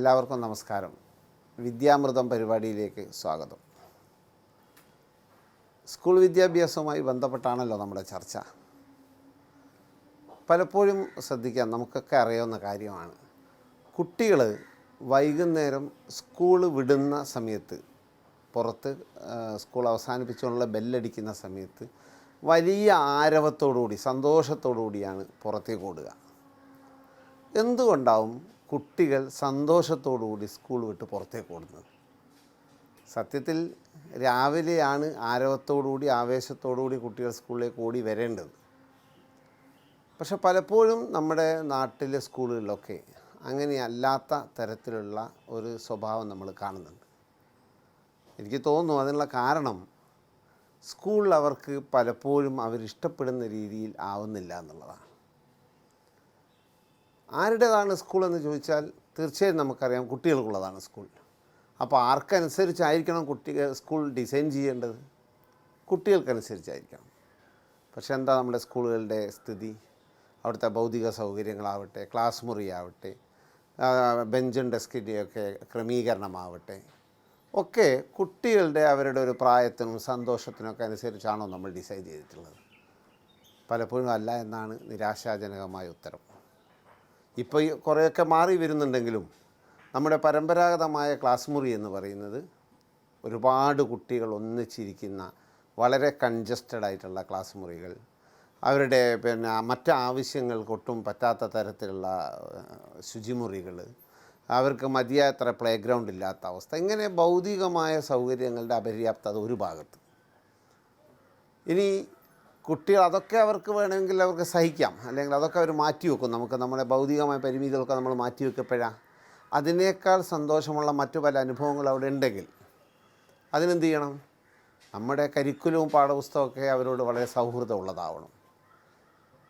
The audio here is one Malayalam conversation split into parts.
എല്ലാവർക്കും നമസ്കാരം. വിദ്യാമൃതം പരിപാടിയിലേക്ക് സ്വാഗതം. സ്കൂൾ വിദ്യാഭ്യാസവുമായി ബന്ധപ്പെട്ടാണല്ലോ നമ്മുടെ ചർച്ച. പലപ്പോഴും ശ്രദ്ധിക്കാം നമുക്കൊക്കെ അറിയാവുന്ന കാര്യമാണ്. കുട്ടികൾ വൈകുന്നേരം സ്കൂൾ വിടുന്ന സമയത്ത് പുറത്ത് സ്കൂൾ അവസാനിപ്പിച്ചുകൊണ്ടുള്ള ബെല്ലടിക്കുന്ന സമയത്ത് വലിയ ആരവത്തോടുകൂടി സന്തോഷത്തോടുകൂടിയാണ് പുറത്തേക്ക് ഓടുക. എന്തുകൊണ്ടാവും കുട്ടികൾ സന്തോഷത്തോടുകൂടി സ്കൂൾ വിട്ട് പുറത്തേക്ക് ഓടുന്നത്. സത്യത്തിൽ രാവിലെയാണ് ആരവത്തോടുകൂടി ആവേശത്തോടുകൂടി കുട്ടികൾ സ്കൂളിലേക്ക് ഓടി വരേണ്ടത്. പക്ഷെ പലപ്പോഴും നമ്മുടെ നാട്ടിലെ സ്കൂളുകളിലൊക്കെ അങ്ങനെയല്ലാത്ത തരത്തിലുള്ള ഒരു സ്വഭാവം നമ്മൾ കാണുന്നുണ്ട്. എനിക്ക് തോന്നുന്നു അതിനുള്ള കാരണം സ്കൂളിൽ അവർക്ക് പലപ്പോഴും അവരിഷ്ടപ്പെടുന്ന രീതിയിൽ ആവുന്നില്ല എന്നുള്ളതാണ്. ആരുടേതാണ് സ്കൂൾ എന്ന് ചോദിച്ചാൽ തീർച്ചയായും നമുക്കറിയാം കുട്ടികൾക്കുള്ളതാണ് സ്കൂൾ. അപ്പോൾ ആർക്കനുസരിച്ചായിരിക്കണം കുട്ടി സ്കൂൾ ഡിസൈൻ ചെയ്യേണ്ടത്? കുട്ടികൾക്കനുസരിച്ചായിരിക്കണം. പക്ഷേ എന്താ നമ്മുടെ സ്കൂളുകളുടെ സ്ഥിതി? അവിടുത്തെ ഭൗതിക സൗകര്യങ്ങളാവട്ടെ ക്ലാസ് മുറിയാവട്ടെ ബെഞ്ചും ഡെസ്കിന്റെയൊക്കെ ക്രമീകരണമാവട്ടെ ഒക്കെ കുട്ടികളുടെ അവരുടെ ഒരു പ്രായത്തിനും സന്തോഷത്തിനൊക്കെ അനുസരിച്ചാണോ നമ്മൾ ഡിസൈൻ ചെയ്തിട്ടുള്ളത്? പലപ്പോഴും അല്ല എന്നാണ് നിരാശാജനകമായ ഉത്തരം. ഇപ്പോൾ കുറേയൊക്കെ മാറി വരുന്നുണ്ടെങ്കിലും നമ്മുടെ പരമ്പരാഗതമായ ക്ലാസ് മുറി എന്ന് പറയുന്നത് ഒരുപാട് കുട്ടികൾ ഒന്നിച്ചിരിക്കുന്ന വളരെ കൺജസ്റ്റഡ് ആയിട്ടുള്ള ക്ലാസ് മുറികൾ. അവരുടെ പിന്നെ മറ്റ് ആവശ്യങ്ങൾക്കൊട്ടും പറ്റാത്ത തരത്തിലുള്ള ശുചിമുറികൾ. അവർക്ക് മതിയായത്ര പ്ലേ ഗ്രൗണ്ട് ഇല്ലാത്ത അവസ്ഥ. ഇങ്ങനെ ഭൗതികമായ സൗകര്യങ്ങളുടെ അപര്യാപ്തത ഒരു ഭാഗത്ത്. ഇനി കുട്ടികൾ അതൊക്കെ അവർക്ക് വേണമെങ്കിൽ അവർക്ക് സഹിക്കാം. അല്ലെങ്കിൽ അതൊക്കെ അവർ മാറ്റി വെക്കും. നമുക്ക് നമ്മുടെ ഭൗതികമായ പരിമിതികളൊക്കെ നമ്മൾ മാറ്റി വെക്കപ്പോഴാണ് അതിനേക്കാൾ സന്തോഷമുള്ള മറ്റു പല അനുഭവങ്ങൾ അവിടെ ഉണ്ടെങ്കിൽ അതിനെന്ത് ചെയ്യണം? നമ്മുടെ കരിക്കുലവും പാഠപുസ്തകമൊക്കെ അവരോട് വളരെ സൗഹൃദമുള്ളതാവണം.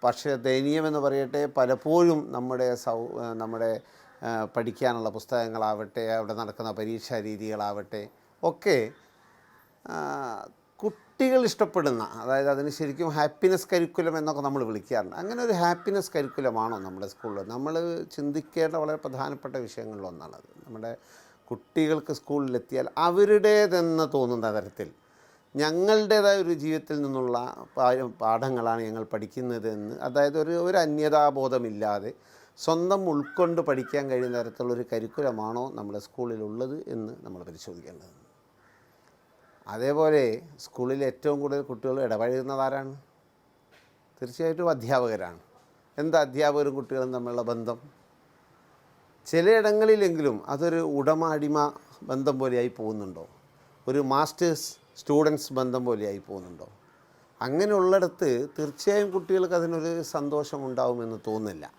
പക്ഷേ ദയനീയമെന്ന് പറയട്ടെ പലപ്പോഴും നമ്മുടെ സൗ നമ്മുടെ പഠിക്കാനുള്ള പുസ്തകങ്ങളാവട്ടെ അവിടെ നടക്കുന്ന പരീക്ഷാ രീതികളാവട്ടെ ഒക്കെ കുട്ടികൾ ഇഷ്ടപ്പെടുന്ന അതായത് അതിന് ശരിക്കും ഹാപ്പിനെസ് കരിക്കുലം എന്നൊക്കെ നമ്മൾ വിളിക്കാറുണ്ട്. അങ്ങനെ ഒരു ഹാപ്പിനെസ് കരിക്കുലമാണോ നമ്മുടെ സ്കൂളിൽ നമ്മൾ ചിന്തിക്കേണ്ട വളരെ പ്രധാനപ്പെട്ട വിഷയങ്ങളിലൊന്നാണത് നമ്മുടെ കുട്ടികൾക്ക് സ്കൂളിലെത്തിയാൽ അവരുടേതെന്ന് തോന്നുന്ന തരത്തിൽ ഞങ്ങളുടേതായ ഒരു ജീവിതത്തിൽ നിന്നുള്ള പാഠങ്ങളാണ് ഞങ്ങൾ പഠിക്കുന്നതെന്ന് അതായത് ഒരു ഒരു അന്യതാബോധമില്ലാതെ സ്വന്തം ഉൾക്കൊണ്ട് പഠിക്കാൻ കഴിയുന്ന തരത്തിലുള്ള ഒരു കരിക്കുലമാണോ നമ്മുടെ സ്കൂളിലുള്ളത് എന്ന് നമ്മൾ പരിശോധിക്കേണ്ടത് അതേപോലെ സ്കൂളിൽ ഏറ്റവും കൂടുതൽ കുട്ടികൾ ഇടപഴകുന്നത് ആരാണ് തീർച്ചയായിട്ടും അധ്യാപകരാണ്. എന്താ അധ്യാപകരും കുട്ടികളും തമ്മിലുള്ള ബന്ധം? ചിലയിടങ്ങളിലെങ്കിലും അതൊരു ഉടമ അടിമ ബന്ധം പോലെയായി പോകുന്നുണ്ടോ? ഒരു മാസ്റ്റേഴ്സ് സ്റ്റുഡൻസ് ബന്ധം പോലെയായി പോകുന്നുണ്ടോ? അങ്ങനെയുള്ളിടത്ത് തീർച്ചയായും കുട്ടികൾക്ക് അതിനൊരു സന്തോഷമുണ്ടാവുമെന്ന് തോന്നുന്നില്ല.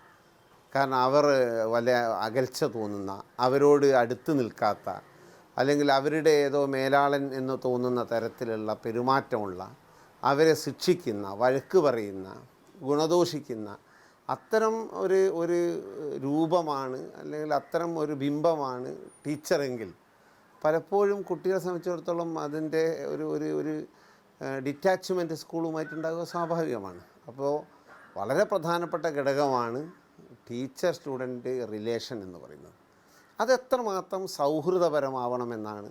കാരണം അവർ വല്ല അകൽച്ച തോന്നുന്ന അവരോട് അടുത്ത് നിൽക്കാത്ത അല്ലെങ്കിൽ അവരുടെ ഏതോ മേലാളൻ എന്ന് തോന്നുന്ന തരത്തിലുള്ള പെരുമാറ്റമുള്ള അവരെ ശിക്ഷിക്കുന്ന വഴക്ക് പറയുന്ന ഗുണദോഷിക്കുന്ന അത്തരം ഒരു ഒരു രൂപമാണ് അല്ലെങ്കിൽ അത്തരം ഒരു ബിംബമാണ് ടീച്ചറെങ്കിൽ പലപ്പോഴും കുട്ടികളെ സംബന്ധിച്ചിടത്തോളം അതിന്റെ ഒരു ഒരു ഒരു ഡിറ്റാച്ച്മെന്റ് സ്കൂളുമായിട്ടുണ്ടാകുക സ്വാഭാവികമാണ്. അപ്പോൾ വളരെ പ്രധാനപ്പെട്ട ഘടകമാണ് ടീച്ചർ സ്റ്റുഡന്റ് റിലേഷൻ എന്ന് പറയുന്നത്. അത് എത്രമാത്രം സൗഹൃദപരമാവണമെന്നാണ്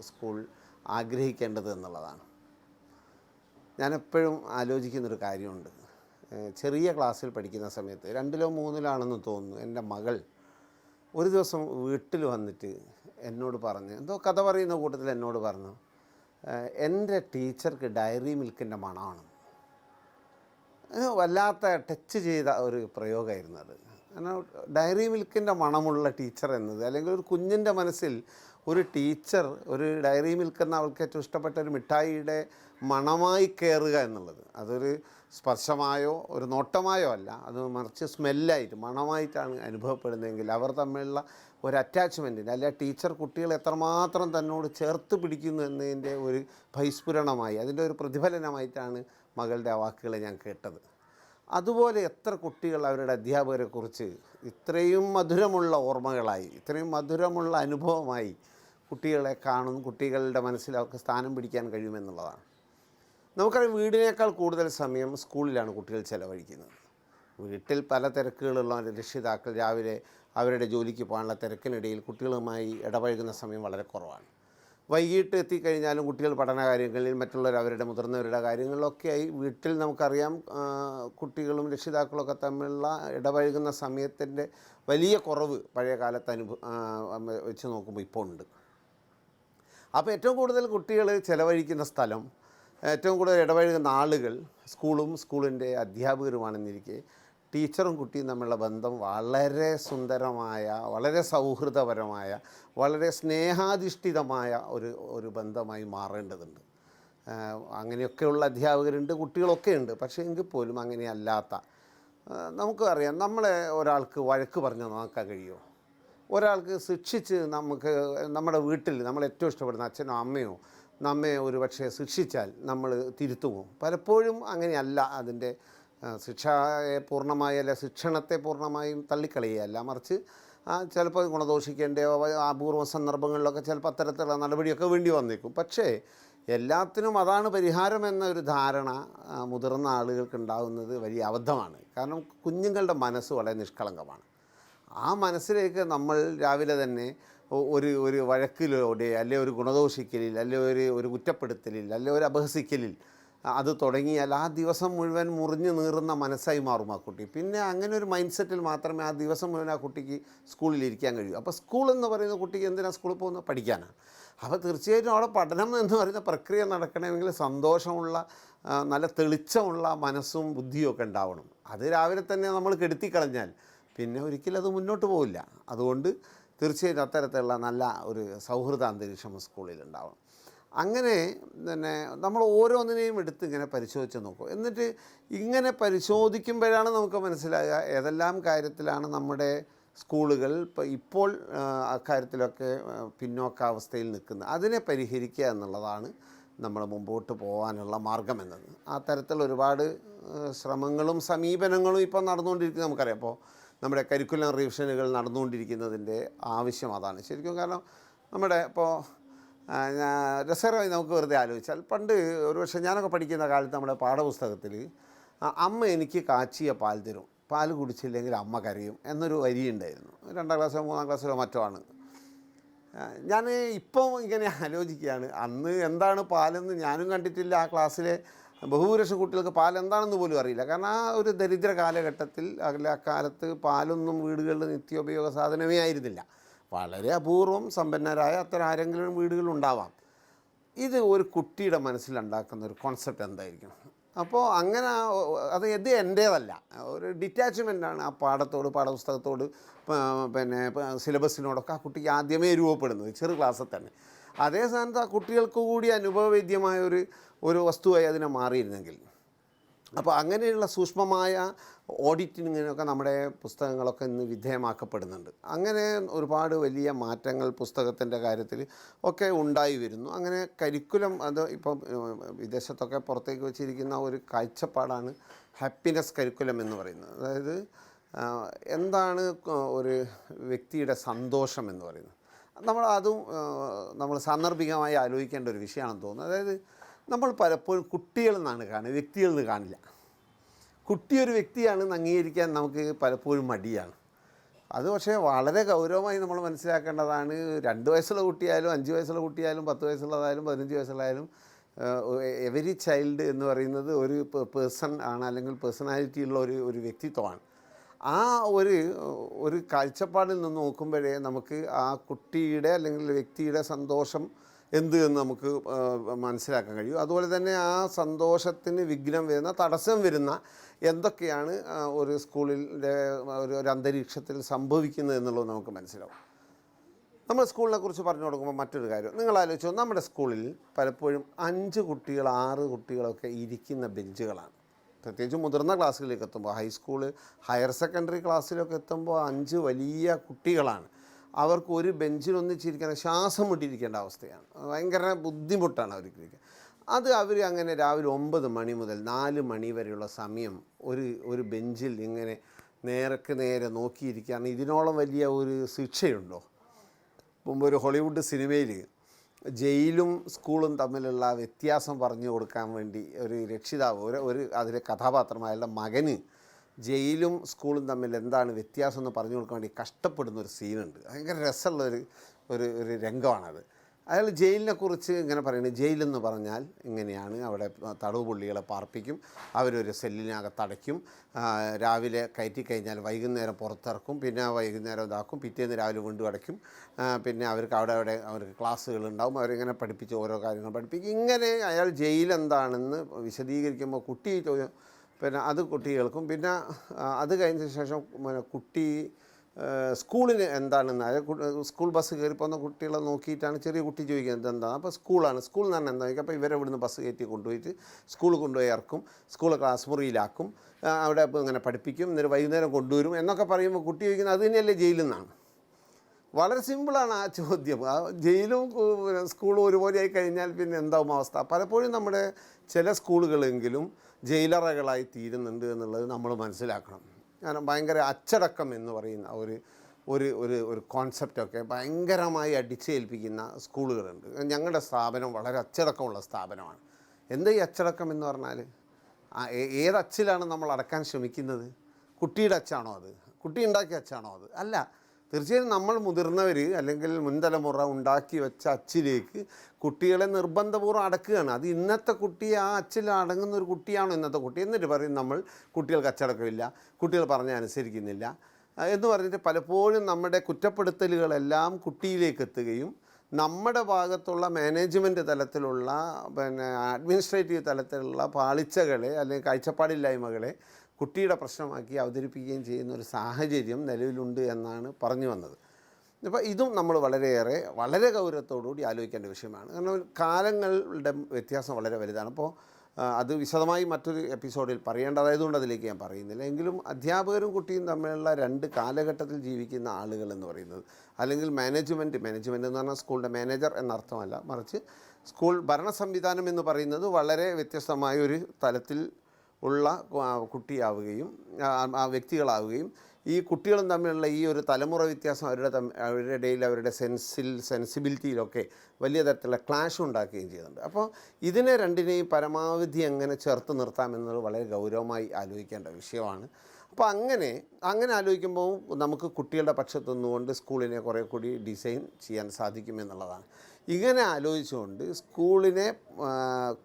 സ്കൂൾ ആഗ്രഹിക്കേണ്ടത് എന്നുള്ളതാണ്. ഞാനെപ്പോഴും ആലോചിക്കുന്നൊരു കാര്യമുണ്ട്. ചെറിയ ക്ലാസ്സിൽ പഠിക്കുന്ന സമയത്ത് രണ്ടിലോ മൂന്നിലാണെന്ന് തോന്നുന്നു എന്റെ മകൾ ഒരു ദിവസം വീട്ടിൽ വന്നിട്ട് എന്നോട് പറഞ്ഞു എന്തോ കഥ പറയുന്ന കൂട്ടത്തിൽ എന്നോട് പറഞ്ഞു എന്റെ ടീച്ചർക്ക് ഡയറി മിൽക്കിന്റെ മണമാണ്. വല്ലാത്ത ടച്ച് ചെയ്ത ഒരു പ്രയോഗമായിരുന്നു അത്. ഡയറി മിൽക്കിന്റെ മണമുള്ള ടീച്ചർ എന്നത് അല്ലെങ്കിൽ ഒരു കുഞ്ഞിന്റെ മനസ്സിൽ ഒരു ടീച്ചർ ഒരു ഡയറി മിൽക്ക് എന്ന അവൾക്ക് ഏറ്റവും ഇഷ്ടപ്പെട്ട ഒരു മിഠായിയുടെ മണമായി കയറുക എന്നുള്ളത്. അതൊരു സ്പർശമായോ ഒരു നോട്ടമായോ അല്ല അത് മറിച്ച് സ്മെല്ലായിട്ട് മണമായിട്ടാണ് അനുഭവപ്പെടുന്നതെങ്കിൽ അവർ തമ്മിലുള്ള ഒരു അറ്റാച്ച്മെന്റിന്റെ അല്ലെ ടീച്ചർ കുട്ടികളെ എത്രമാത്രം തന്നോട് ചേർത്ത് പിടിക്കുന്നു എന്നതിന്റെ ഒരു ഭൈസ്ഫുരണമായി അതിന്റെ ഒരു പ്രതിഫലനമായിട്ടാണ് മകളുടെ ആ വാക്കുകളെ ഞാൻ കേട്ടത്. അതുപോലെ എത്ര കുട്ടികൾ അവരുടെ അധ്യാപകരെക്കുറിച്ച് ഇത്രയും മധുരമുള്ള ഓർമ്മകളായി ഇത്രയും മധുരമുള്ള അനുഭവമായി കുട്ടികളെ കാണും കുട്ടികളുടെ മനസ്സിൽ അവർക്ക് സ്ഥാനം പിടിക്കാൻ കഴിയുമെന്നുള്ളതാണ്. നമുക്കറിയാം വീടിനേക്കാൾ കൂടുതൽ സമയം സ്കൂളിലാണ് കുട്ടികൾ ചിലവഴിക്കുന്നത്. വീട്ടിൽ പല തിരക്കുകളുള്ള രക്ഷിതാക്കൾ രാവിലെ അവരുടെ ജോലിക്ക് പോകാനുള്ള തിരക്കിനിടയിൽ കുട്ടികളുമായി ഇടപഴകുന്ന സമയം വളരെ കുറവാണ്. വൈകിട്ട് എത്തിക്കഴിഞ്ഞാലും കുട്ടികൾ പഠന കാര്യങ്ങളിൽ മറ്റുള്ളവർ അവരുടെ മുതിർന്നവരുടെ കാര്യങ്ങളിലൊക്കെയായി വീട്ടിൽ നമുക്കറിയാം കുട്ടികളും രക്ഷിതാക്കളൊക്കെ തമ്മിലുള്ള ഇടപഴകുന്ന സമയത്തിന്റെ വലിയ കുറവ് പഴയ കാലത്ത് അനുഭവ വെച്ച് നോക്കുമ്പോൾ ഇപ്പോൾ ഉണ്ട്. അപ്പോൾ ഏറ്റവും കൂടുതൽ കുട്ടികൾ ചിലവഴിക്കുന്ന സ്ഥലം ഏറ്റവും കൂടുതൽ ഇടപഴകുന്ന ആളുകൾ സ്കൂളും സ്കൂളിന്റെ അധ്യാപകരുമാണെന്നിരിക്കെ ടീച്ചറും കുട്ടിയും തമ്മിലുള്ള ബന്ധം വളരെ സുന്ദരമായ വളരെ സൗഹൃദപരമായ വളരെ സ്നേഹാധിഷ്ഠിതമായ ഒരു ഒരു ബന്ധമായി മാറേണ്ടതുണ്ട്. അങ്ങനെയൊക്കെയുള്ള അധ്യാപകരുണ്ട് കുട്ടികളൊക്കെ ഉണ്ട് പക്ഷേ എങ്കിൽ പോലും അങ്ങനെയല്ലാത്ത നമുക്ക് അറിയാം നമ്മളെ ഒരാൾക്ക് വഴക്ക് പറഞ്ഞ് നോക്കാൻ കഴിയുമോ? ഒരാൾക്ക് ശിക്ഷിച്ച് നമുക്ക് നമ്മുടെ വീട്ടിൽ നമ്മൾ ഏറ്റവും ഇഷ്ടപ്പെടുന്ന അച്ഛനോ അമ്മയോ നമ്മെ ഒരു പക്ഷേ ശിക്ഷിച്ചാൽ നമ്മൾ തിരുത്തുമോ? പലപ്പോഴും അങ്ങനെയല്ല അതിന്റെ ശിക്ഷയെ പൂർണമായി അല്ല ശിക്ഷണത്തെ പൂർണമായും തള്ളിക്കളയുകയല്ല മറിച്ച് ചിലപ്പോൾ ഗുണദോഷിക്കേണ്ടയോ അപൂർവ സന്ദർഭങ്ങളിലൊക്കെ ചിലപ്പോൾ അത്തരത്തിലുള്ള നടപടിയൊക്കെ വേണ്ടി വന്നേക്കും. പക്ഷേ എല്ലാത്തിനും അതാണ് പരിഹാരം എന്ന ഒരു ധാരണ മുതിർന്ന ആളുകൾക്ക് ഉണ്ടാകുന്നത് വലിയ അബദ്ധമാണ്. കാരണം കുഞ്ഞുങ്ങളുടെ മനസ്സ് വളരെ നിഷ്കളങ്കമാണ്. ആ മനസ്സിലേക്ക് നമ്മൾ രാവിലെ തന്നെ ഒരു ഒരു വഴക്കിലൂടെ അല്ലെ ഒരു ഗുണദോഷിക്കലിൽ അല്ലെ ഒരു ഒരു കുറ്റപ്പെടുത്തലിൽ അല്ലെ ഒരു അപഹസിക്കലിൽ അത് തുടങ്ങിയാൽ ആ ദിവസം മുഴുവൻ മുറിഞ്ഞു നീറുന്ന മനസ്സായി മാറും ആ കുട്ടി. പിന്നെ അങ്ങനെ ഒരു മൈൻഡ് സെറ്റിൽ മാത്രമേ ആ ദിവസം മുഴുവൻ ആ കുട്ടിക്ക് സ്കൂളിൽ ഇരിക്കാൻ കഴിയൂ. അപ്പോൾ സ്കൂൾ എന്ന് പറയുന്ന കുട്ടിക്ക് എന്തിനാണ് സ്കൂളിൽ പോകുന്നത്? പഠിക്കാനാണ് അപ്പോൾ തീർച്ചയായിട്ടും അവിടെ പഠനം എന്ന് പറയുന്ന പ്രക്രിയ നടക്കണമെങ്കിൽ സന്തോഷമുള്ള നല്ല തെളിച്ചമുള്ള മനസ്സും ബുദ്ധിയും ഒക്കെ ഉണ്ടാവണം. അത് രാവിലെ തന്നെ നമ്മൾ കെടുത്തിക്കളഞ്ഞാൽ പിന്നെ ഒരിക്കലും അത് മുന്നോട്ട് പോവില്ല. അതുകൊണ്ട് തീർച്ചയായിട്ടും അത്തരത്തിലുള്ള നല്ല ഒരു സൗഹൃദ അന്തരീക്ഷം സ്കൂളിൽ ഉണ്ടാവണം. അങ്ങനെ തന്നെ നമ്മൾ ഓരോന്നിനെയും എടുത്ത് ഇങ്ങനെ പരിശോധിച്ച് നോക്കും. എന്നിട്ട് ഇങ്ങനെ പരിശോധിക്കുമ്പോഴാണ് നമുക്ക് മനസ്സിലാകുക ഏതെല്ലാം കാര്യത്തിലാണ് നമ്മുടെ സ്കൂളുകൾ ഇപ്പോൾ അക്കാര്യത്തിലൊക്കെ പിന്നോക്കാവസ്ഥയിൽ നിൽക്കുന്നത്. അതിനെ പരിഹരിക്കുക എന്നുള്ളതാണ് നമ്മൾ മുമ്പോട്ട് പോകാനുള്ള മാർഗം എന്നത് ആ തരത്തിൽ ഒരുപാട് ശ്രമങ്ങളും സമീപനങ്ങളും ഇപ്പോൾ നടന്നുകൊണ്ടിരിക്കുന്നത് നമുക്കറിയാം. അപ്പോൾ നമ്മുടെ കരിക്കുലം റിവിഷനുകൾ നടന്നുകൊണ്ടിരിക്കുന്നതിന്റെ ആവശ്യം അതാണ്. ശരിക്കും കാരണം നമ്മുടെ ഇപ്പോൾ രസകരമായി നമുക്ക് വെറുതെ ആലോചിച്ചാൽ പണ്ട് ഒരു പക്ഷേ ഞാനൊക്കെ പഠിക്കുന്ന കാലത്ത് നമ്മുടെ പാഠപുസ്തകത്തിൽ അമ്മ എനിക്ക് കാച്ചിയ പാൽ തരും. പാൽ കുടിച്ചില്ലെങ്കിൽ അമ്മ കരയും എന്നൊരു വരിയുണ്ടായിരുന്നു രണ്ടാം ക്ലാസ്സിലോ മൂന്നാം ക്ലാസ്സിലോ മറ്റോ ആണ്. ഞാൻ ഇപ്പം ഇങ്ങനെ ആലോചിക്കുകയാണ്. അന്ന് എന്താണ് പാലെന്ന് ഞാനും കണ്ടിട്ടില്ല. ആ ക്ലാസ്സിലെ ബഹുഭൂരിഷം കുട്ടികൾക്ക് പാൽ എന്താണെന്ന് പോലും അറിയില്ല. കാരണം ആ ഒരു ദരിദ്ര കാലഘട്ടത്തിൽ അല്ല അക്കാലത്ത് പാലൊന്നും വീടുകളിൽ നിത്യോപയോഗ സാധനമേ ആയിരുന്നില്ല. വളരെ അപൂർവം സമ്പന്നരായ അത്തരം ആരെങ്കിലും വീടുകളുണ്ടാവാം ഇത് ഒരു കുട്ടിയുടെ മനസ്സിലുണ്ടാക്കുന്ന ഒരു കോൺസെപ്റ്റ് എന്തായിരിക്കും അപ്പോൾ അങ്ങനെ അത് ഇത് എന്റേതല്ല. ഒരു ഡിറ്റാച്ച്മെന്റാണ് ആ പാഠത്തോട് പാഠപുസ്തകത്തോട് പിന്നെ സിലബസിനോടൊക്കെ ആ കുട്ടിക്ക് ആദ്യമേ രൂപപ്പെടുന്നത് ചെറു ക്ലാസ്സിൽ തന്നെ. അതേ സ്ഥാനത്ത് ആ കുട്ടികൾക്ക് കൂടി അനുഭവവേദ്യമായ ഒരു ഒരു വസ്തുവായി അതിനെ മാറിയിരുന്നെങ്കിൽ. അപ്പോൾ അങ്ങനെയുള്ള സൂക്ഷ്മമായ ഓഡിറ്റിങ്ങിനൊക്കെ നമ്മുടെ പുസ്തകങ്ങളൊക്കെ ഇന്ന് വിധേയമാക്കപ്പെടുന്നുണ്ട്. അങ്ങനെ ഒരുപാട് വലിയ മാറ്റങ്ങൾ പുസ്തകത്തിന്റെ കാര്യത്തിൽ ഒക്കെ ഉണ്ടായി വരുന്നു. അങ്ങനെ കരിക്കുലം അത് ഇപ്പം വിദേശത്തൊക്കെ പുറത്തേക്ക് വെച്ചിരിക്കുന്ന ഒരു കാഴ്ചപ്പാടാണ് ഹാപ്പിനെസ് കരിക്കുലം എന്ന് പറയുന്നത്. അതായത് എന്താണ് ഒരു വ്യക്തിയുടെ സന്തോഷം എന്ന് പറയുന്നത്. നമ്മൾ അതും നമ്മൾ സാന്ദർഭികമായി ആലോചിക്കേണ്ട ഒരു വിഷയമാണെന്ന് തോന്നുന്നത് അതായത് നമ്മൾ പലപ്പോഴും കുട്ടികളിൽ നിന്നാണ് കാണുക വ്യക്തികളിൽ നിന്ന് കാണില്ല. കുട്ടി ഒരു വ്യക്തിയാണെന്ന് അംഗീകരിക്കാൻ നമുക്ക് പലപ്പോഴും മടിയാണ്. അത് പക്ഷേ വളരെ ഗൗരവമായി നമ്മൾ മനസ്സിലാക്കേണ്ടതാണ് രണ്ട് വയസ്സുള്ള കുട്ടിയായാലും അഞ്ച് വയസ്സുള്ള കുട്ടിയായാലും പത്ത് വയസ്സുള്ളതായാലും പതിനഞ്ച് വയസ്സുള്ളതായാലും എവരി ചൈൽഡ് എന്ന് പറയുന്നത് ഒരു പേഴ്സൺ ആണ് അല്ലെങ്കിൽ പേഴ്സണാലിറ്റി ഉള്ള ഒരു ഒരു വ്യക്തിത്വമാണ്. ആ ഒരു ഒരു കാഴ്ചപ്പാടിൽ നിന്ന് നോക്കുമ്പോഴേ നമുക്ക് ആ കുട്ടിയുടെ അല്ലെങ്കിൽ വ്യക്തിയുടെ സന്തോഷം എന്ത് എന്ന് നമുക്ക് മനസ്സിലാക്കാൻ കഴിയും. അതുപോലെ തന്നെ ആ സന്തോഷത്തിന് വിഘ്നം വരുന്ന തടസ്സം വരുന്ന എന്തൊക്കെയാണ് ഒരു സ്കൂളിന്റെ ഒരു ഒരു അന്തരീക്ഷത്തിൽ സംഭവിക്കുന്നത് എന്നുള്ളത് നമുക്ക് മനസ്സിലാവും. നമ്മൾ സ്കൂളിനെ കുറിച്ച് പറഞ്ഞു കൊടുക്കുമ്പോൾ മറ്റൊരു കാര്യം നിങ്ങൾ ആലോചിച്ചോ നമ്മുടെ സ്കൂളിൽ പലപ്പോഴും അഞ്ച് കുട്ടികൾ ആറ് കുട്ടികളൊക്കെ ഇരിക്കുന്ന ബെഞ്ചുകളാണ്. പ്രത്യേകിച്ച് മുതിർന്ന ക്ലാസ്സുകളിലേക്ക് എത്തുമ്പോൾ ഹൈസ്കൂൾ ഹയർ സെക്കൻഡറി ക്ലാസ്സിലൊക്കെ എത്തുമ്പോൾ അഞ്ച് വലിയ കുട്ടികളാണ്. അവർക്ക് ഒരു ബെഞ്ചിലൊന്നിച്ചിരിക്കാൻ ശ്വാസം മുട്ടിയിരിക്കേണ്ട അവസ്ഥയാണ്. ഭയങ്കര ബുദ്ധിമുട്ടാണ് അവർക്ക് ഇരിക്കാൻ. അത് അവർ അങ്ങനെ രാവിലെ ഒമ്പത് മണി മുതൽ നാല് മണി വരെയുള്ള സമയം ഒരു ഒരു ബെഞ്ചിൽ ഇങ്ങനെ നേരക്ക് നേരെ നോക്കിയിരിക്കുകയാണ് ഇതിനോളം വലിയ ഒരു ശിക്ഷയുണ്ടോ? മുമ്പ് ഒരു ഹോളിവുഡ് സിനിമയിൽ ജയിലും സ്കൂളും തമ്മിലുള്ള വ്യത്യാസം പറഞ്ഞു കൊടുക്കാൻ വേണ്ടി ഒരു രക്ഷിതാവ് ഒരു ഒരു അതിലെ കഥാപാത്രമായുള്ള മകന് ജയിലും സ്കൂളും തമ്മിൽ എന്താണ് വ്യത്യാസം എന്ന് പറഞ്ഞു കൊടുക്കാൻ വേണ്ടി കഷ്ടപ്പെടുന്ന ഒരു സീനുണ്ട്. ഭയങ്കര രസമുള്ള ഒരു ഒരു ഒരു രംഗമാണത്. അയാൾ ജയിലിനെ കുറിച്ച് ഇങ്ങനെ പറയുന്നത് ജയിലെന്ന് പറഞ്ഞാൽ ഇങ്ങനെയാണ് അവിടെ തടവ് പുള്ളികളെ പാർപ്പിക്കും അവരൊരു സെല്ലിനകത്ത് അടയ്ക്കും രാവിലെ കയറ്റി കഴിഞ്ഞാൽ വൈകുന്നേരം പുറത്തിറക്കും പിന്നെ വൈകുന്നേരം ഇതാക്കും പിറ്റേന്ന് രാവിലെ വീണ്ടും അടയ്ക്കും പിന്നെ അവർക്ക് അവിടെ അവിടെ അവർക്ക് ക്ലാസ്സുകൾ ഉണ്ടാവും അവരിങ്ങനെ പഠിപ്പിച്ച് ഓരോ കാര്യങ്ങൾ പഠിപ്പിക്കും. ഇങ്ങനെ അയാൾ ജയിലെന്താണെന്ന് വിശദീകരിക്കുമ്പോൾ കുട്ടി ചോ- പിന്നെ അത് കുട്ടികൾക്കും പിന്നെ അത് കഴിഞ്ഞ ശേഷം പിന്നെ കുട്ടി സ്കൂളിന് എന്താണെന്ന് അതായത് സ്കൂൾ ബസ് കയറി പോകുന്ന കുട്ടികളെ നോക്കിയിട്ടാണ് ചെറിയ കുട്ടി ചോദിക്കുന്നത് എന്താണ് അപ്പോൾ സ്കൂളാണ്. സ്കൂൾ എന്ന് പറഞ്ഞാൽ എന്താ? ചോദിക്കുക അപ്പോൾ ഇവരെ ഇവിടുന്ന് ബസ് കയറ്റി കൊണ്ടുപോയിട്ട് സ്കൂൾ കൊണ്ടുപോയി ഇറക്കും. സ്കൂൾ ക്ലാസ് മുറിയിലാക്കും. അവിടെ ഇങ്ങനെ പഠിപ്പിക്കും. എന്നിട്ട് വൈകുന്നേരം കൊണ്ടുവരും എന്നൊക്കെ പറയുമ്പോൾ കുട്ടി ചോദിക്കുന്നത് അത് തന്നെയല്ലേ ജയിലിൽ നിന്നാണ്? വളരെ സിമ്പിളാണ് ആ ചോദ്യം. ആ ജയിലും സ്കൂളും ഒരുപോലെ ആയി കഴിഞ്ഞാൽ പിന്നെ എന്താവും അവസ്ഥ? പലപ്പോഴും നമ്മുടെ ചില സ്കൂളുകളെങ്കിലും ജയിലറകളായി തീരുന്നുണ്ട് എന്നുള്ളത് നമ്മൾ മനസ്സിലാക്കണം. കാരണം ഭയങ്കര അച്ചടക്കം എന്ന് പറയുന്ന ഒരു ഒരു ഒരു ഒരു കോൺസെപ്റ്റൊക്കെ ഭയങ്കരമായി അടിച്ചേൽപ്പിക്കുന്ന സ്കൂളുകളുണ്ട്. ഞങ്ങളുടെ സ്ഥാപനം വളരെ അച്ചടക്കമുള്ള സ്ഥാപനമാണ്. എന്താ ഈ അച്ചടക്കം എന്ന് പറഞ്ഞാൽ? ഏത് അച്ചിലാണ് നമ്മൾ അടക്കാൻ ശ്രമിക്കുന്നത്? കുട്ടിയുടെ അച്ചാണോ അത്? കുട്ടി ഉണ്ടാക്കിയ അച്ചാണോ അത്? അല്ല തീർച്ചയായും നമ്മൾ മുതിർന്നവർ അല്ലെങ്കിൽ മുൻതലമുറ ഉണ്ടാക്കി വെച്ച അച്ചിലേക്ക് കുട്ടികളെ നിർബന്ധപൂർവം അടക്കുകയാണ്. അത് ഇന്നത്തെ കുട്ടി ആ അച്ചിൽ അടങ്ങുന്ന ഒരു കുട്ടിയാണോ ഇന്നത്തെ കുട്ടി? എന്നിട്ട് പറയും നമ്മൾ കുട്ടികൾക്ക് അച്ചടക്കമില്ല കുട്ടികൾ പറഞ്ഞ അനുസരിക്കുന്നില്ല. എന്ന് പറഞ്ഞിട്ട് പലപ്പോഴും നമ്മുടെ കുറ്റപ്പെടുത്തലുകളെല്ലാം കുട്ടിയിലേക്ക് എത്തുകയും നമ്മുടെ ഭാഗത്തുള്ള മാനേജ്മെന്റ് തലത്തിലുള്ള പിന്നെ അഡ്മിനിസ്ട്രേറ്റീവ് തലത്തിലുള്ള പാളിച്ചകളെ അല്ലെങ്കിൽ കാഴ്ചപ്പാടില്ലായ്മകളെ കുട്ടിയുടെ പ്രശ്നമാക്കി അവതരിപ്പിക്കുകയും ചെയ്യുന്ന ഒരു സാഹചര്യം നിലവിലുണ്ട് എന്നാണ് പറഞ്ഞു വന്നത്. അപ്പോൾ ഇതും നമ്മൾ വളരെയേറെ വളരെ ഗൗരവത്തോടുകൂടി ആലോചിക്കേണ്ട വിഷയമാണ്. കാരണം കാലങ്ങളുടെ വ്യത്യാസം വളരെ വലുതാണ്. അപ്പോൾ അത് വിശദമായി മറ്റൊരു എപ്പിസോഡിൽ പറയേണ്ടതായതുകൊണ്ട് അതിലേക്ക് ഞാൻ പറയുന്നില്ല. എങ്കിലും അധ്യാപകരും കുട്ടിയും തമ്മിലുള്ള രണ്ട് കാലഘട്ടത്തിൽ ജീവിക്കുന്ന ആളുകൾ എന്ന് പറയുന്നത് അല്ലെങ്കിൽ മാനേജ്മെന്റ് മാനേജ്മെന്റ് എന്ന് പറഞ്ഞാൽ സ്കൂളിന്റെ മാനേജർ എന്നർത്ഥമല്ല മറിച്ച് സ്കൂൾ ഭരണ സംവിധാനം എന്ന് പറയുന്നത് വളരെ വ്യത്യസ്തമായ ഒരു തലത്തിൽ ഉള്ള കുട്ടിയാവുകയും ആ, വ്യക്തികളാവുകയും ഈ കുട്ടികളും തമ്മിലുള്ള ഈ ഒരു തലമുറ വ്യത്യാസം അവരുടെ അവരുടെ ഇടയിൽ അവരുടെ സെൻസിൽ സെൻസിബിലിറ്റിയിലൊക്കെ വലിയ തരത്തിലുള്ള ക്ലാഷ് ഉണ്ടാക്കുകയും ചെയ്യുന്നുണ്ട്. അപ്പോൾ ഇതിനെ രണ്ടിനെയും പരമാവധി എങ്ങനെ ചേർത്ത് നിർത്താമെന്നത് വളരെ ഗൗരവമായി ആലോചിക്കേണ്ട വിഷയമാണ്. അപ്പോൾ അങ്ങനെ അങ്ങനെ ആലോചിക്കുമ്പോൾ നമുക്ക് കുട്ടികളുടെ പക്ഷത്തു നിന്നുകൊണ്ട് സ്കൂളിനെ കുറേ കൂടി ഡിസൈൻ ചെയ്യാൻ സാധിക്കുമെന്നുള്ളതാണ് ഇങ്ങനെ ആലോചിച്ചുകൊണ്ട് സ്കൂളിനെ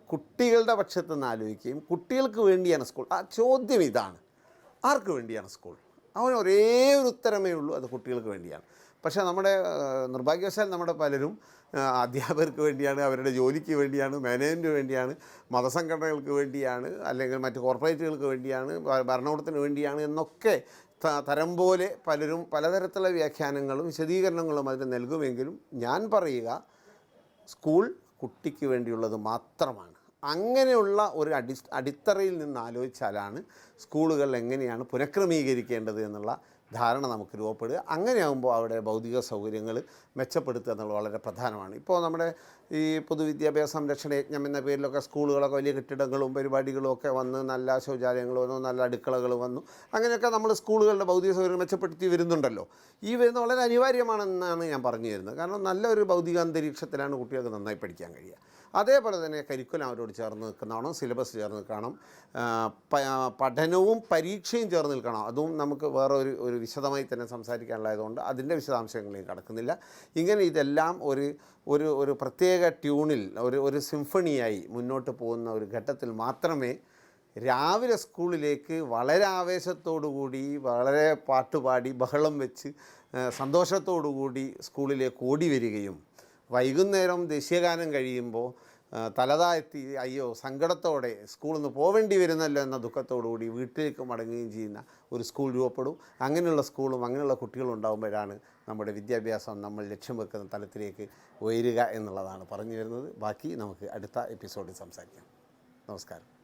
കുട്ടികളുടെ പക്ഷത്തു നിന്ന് ആലോചിക്കുകയും കുട്ടികൾക്ക് വേണ്ടിയാണ് സ്കൂൾ. ആ ചോദ്യം ഇതാണ്. ആർക്ക് വേണ്ടിയാണ് സ്കൂൾ? അവന് ഒരേ ഒരു ഉത്തരമേ ഉള്ളൂ അത് കുട്ടികൾക്ക് വേണ്ടിയാണ്. പക്ഷേ നമ്മുടെ നിർഭാഗ്യവശാൽ നമ്മുടെ പലരും അധ്യാപകർക്ക് വേണ്ടിയാണ് അവരുടെ ജോലിക്ക് വേണ്ടിയാണ് മാനേജ്മെന്റിന് വേണ്ടിയാണ് മതസംഘടനകൾക്ക് വേണ്ടിയാണ് അല്ലെങ്കിൽ മറ്റ് കോർപ്പറേറ്റുകൾക്ക് വേണ്ടിയാണ് ഭരണകൂടത്തിന് വേണ്ടിയാണ് എന്നൊക്കെ തരം പോലെ പലരും പലതരത്തിലുള്ള വ്യാഖ്യാനങ്ങളും വിശദീകരണങ്ങളും അതിന് നൽകുമെങ്കിലും ഞാൻ പറയുക സ്കൂൾ കുട്ടിക്ക് വേണ്ടിയുള്ളത് മാത്രമാണ്. അങ്ങനെയുള്ള ഒരു അടി അടിത്തറയിൽ നിന്ന് ആലോചിച്ചാലാണ് സ്കൂളുകൾ എങ്ങനെയാണ് പുനഃക്രമീകരിക്കേണ്ടത് എന്നുള്ള ധാരണ നമുക്ക് രൂപപ്പെടുക. അങ്ങനെയാകുമ്പോൾ അവിടെ ഭൗതിക സൗകര്യങ്ങൾ മെച്ചപ്പെടുത്തുക എന്നുള്ളത് വളരെ പ്രധാനമാണ്. ഇപ്പോൾ നമ്മുടെ ഈ പൊതുവിദ്യാഭ്യാസ സംരക്ഷണ യജ്ഞം എന്ന പേരിലൊക്കെ സ്കൂളുകളൊക്കെ വലിയ കെട്ടിടങ്ങളും പരിപാടികളും ഒക്കെ വന്ന് നല്ല ശൗചാലയങ്ങൾ വന്നു നല്ല അടുക്കളകൾ വന്നു. അങ്ങനെയൊക്കെ നമ്മൾ സ്കൂളുകളുടെ ഭൗതിക സൗകര്യം മെച്ചപ്പെടുത്തി വരുന്നുണ്ടല്ലോ. ഈ വരുന്ന വളരെ അനിവാര്യമാണെന്നാണ് ഞാൻ പറഞ്ഞു തരുന്നത് കാരണം നല്ലൊരു ഭൗതിക അന്തരീക്ഷത്തിലാണ് കുട്ടികൾക്ക് നന്നായി പഠിക്കാൻ കഴിയുക. അതേപോലെ തന്നെ കരിക്കുലം അവരോട് ചേർന്ന് നിൽക്കുന്നതാണോ? സിലബസ് ചേർന്ന് നിൽക്കണം പഠനവും പരീക്ഷയും ചേർന്ന് നിൽക്കണം? അതും നമുക്ക് വേറെ ഒരു ഒരു വിശദമായി തന്നെ സംസാരിക്കാനുള്ളതുകൊണ്ട് അതിന്റെ വിശദാംശങ്ങളിലേക്ക് കടക്കുന്നില്ല. ഇങ്ങനെ ഇതെല്ലാം ഒരു ഒരു ഒരു പ്രത്യേക ട്യൂണിൽ ഒരു ഒരു സിംഫണിയായി മുന്നോട്ട് പോകുന്ന ഒരു ഘട്ടത്തിൽ മാത്രമേ രാവിലെ സ്കൂളിലേക്ക് വളരെ ആവേശത്തോടു കൂടി വളരെ പാട്ടുപാടി ബഹളം വെച്ച് സന്തോഷത്തോടുകൂടി സന്തോഷത്തോടു കൂടി സ്കൂളിലേക്ക് ഓടി വരികയും വൈകുന്നേരം ദേശീയഗാനം കഴിയുമ്പോൾ തലതാഴ്ത്തി അയ്യോ സങ്കടത്തോടെ സ്കൂളിൽ നിന്ന് പോവേണ്ടി വരുന്നല്ലോ എന്ന ദുഃഖത്തോടുകൂടി വീട്ടിലേക്ക് മടങ്ങുകയും ചെയ്യുന്ന ഒരു സ്കൂൾ രൂപപ്പെടും. അങ്ങനെയുള്ള സ്കൂളും അങ്ങനെയുള്ള കുട്ടികളും ഉണ്ടാകുമ്പോഴാണ് നമ്മുടെ വിദ്യാഭ്യാസം നമ്മൾ ലക്ഷ്യം വെക്കുന്ന തലത്തിലേക്ക് ഉയരുക എന്നുള്ളതാണ് പറഞ്ഞു വരുന്നത്. ബാക്കി നമുക്ക് അടുത്ത എപ്പിസോഡിൽ സംസാരിക്കാം. നമസ്കാരം.